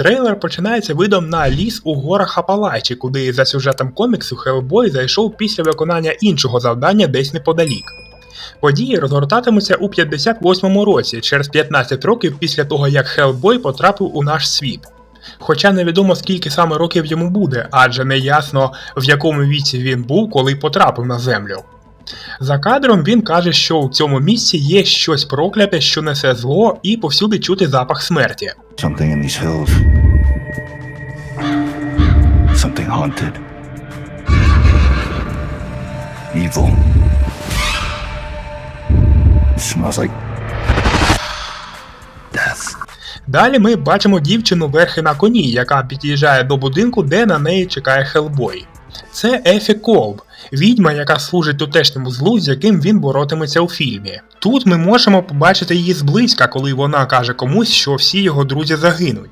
Трейлер починається видом на ліс у горах Апалачі, куди за сюжетом коміксу Хеллбой зайшов після виконання іншого завдання десь неподалік. Події розгортатимуться у 58-му році, через 15 років після того, як Хеллбой потрапив у наш світ. Хоча невідомо скільки саме років йому буде, адже не ясно в якому віці він був, коли потрапив на землю. За кадром він каже, що у цьому місці є щось прокляте, що несе зло, і повсюди чути запах смерті. Something in these hills. Something haunted. Evil. smells like. Далі ми бачимо дівчину верхи на коні, яка під'їжджає до будинку, де на неї чекає Хелбой. Це Ефі Колб, відьма, яка служить тутешньому злу, з яким він боротиметься у фільмі. Тут ми можемо побачити її зблизька, коли вона каже комусь, що всі його друзі загинуть.